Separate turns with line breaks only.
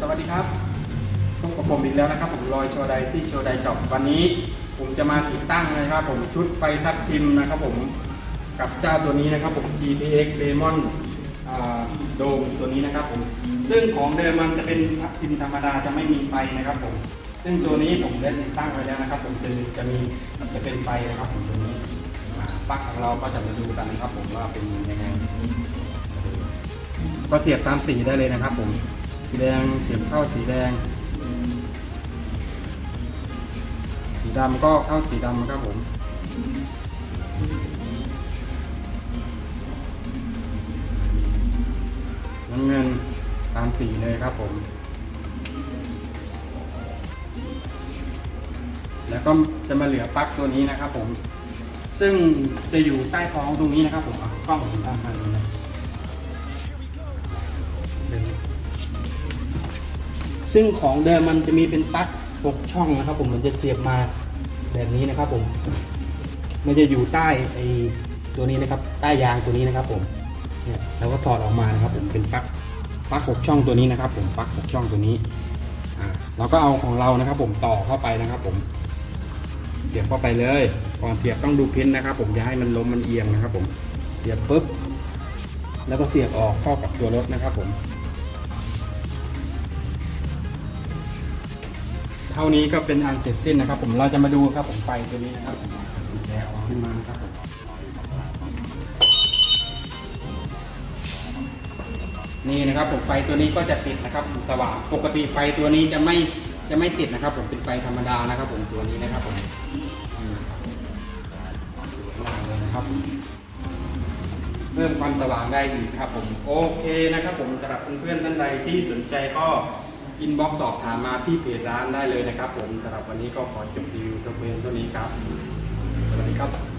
สวัสดีครับพบกับผมอีกแล้วนะครับ ผมลอยโชว์ไดที่โชว์ไดจ็อบวันนี้ ผมจะมาติดตั้งนะครับ ผมชุดไฟทับทิมนะครับผมกับเจ้าตัวนี้นะครับผม GPX Lemon อ่าโดมตัวนี้นะครับผมซึ่งของเดิมมันจะเป็นทับทิมธรรมดาจะไม่มีไฟนะครับผม ซึ่งตัวนี้ผมได้ติดตั้งไว้แล้วนะครับ ผมจะจะมีจะเป็นไฟนะครับผมตัวนี้ปลั๊กของเราก็จะมาดูกันนะครับ ผมว่าเป็นยังไง ก็เสียบตามสีได้เลยนะครับผม สีแดงเสียบเข้าสีแดง สีดำก็เข้าสีดำนะครับผม น้ำเงินตามสีเลยครับผม แล้วก็จะมาเหลือปลั๊กตัวนี้นะครับผม ซึ่งจะอยู่ใต้ท้องตรงนี้นะครับผมกล้องผมตามมาเลยนะ ซึ่งของเดิมมันจะมีเป็นปลั๊ก6ช่องนะครับ ผมมันจะเสียบมาแบบนี้นะครับ ผม มันจะอยู่ใต้ไอ้ตัวนี้นะครับ ใต้ยางตัวนี้นะครับ ผมเนี่ยเราก็ถอดออกมานะครับ ผมเป็นปลั๊กปลั๊ก6ช่องตัวนี้นะครับ ผมปลั๊ก6ช่องตัวนี้อ่าเราก็เอาของเรานะครับ ผมต่อเข้าไปนะครับ ผมเสียบเข้าไปเลยก่อนเสียบต้องดูพินนะครับ ผมอย่าให้มันล้มมันเอียงนะครับ ผมเสียบปุ๊บแล้วก็เสียบออกเข้ากับตัวรถนะครับ ผม ท่านี้ก็เป็นอันเสร็จสิ้นนะครับ ผมเราจะมาดูครับผมไฟตัวนี้นะครับแล้วเอาขึ้นมานะครับผมนี่นะครับผมไฟตัวนี้ก็จะติดนะครับสว่างปกติไฟตัวนี้จะไม่จะไม่ติดนะครับ ผมเป็นไฟธรรมดานะครับ ผมตัวนี้นะครับผมอืมล่างเลยนะครับเพิ่มความสว่างได้อีกครับผมโอเคนะครับ ผมสำหรับเพื่อนๆท่านใดที่สนใจก็ อินบ็อกซ์สอบถามมาที่เพจร้านได้เลยนะครับ ผมสำหรับวันนี้ก็ขอจบรีวิวตัวเพลงตัวนี้ครับ สวัสดีครับ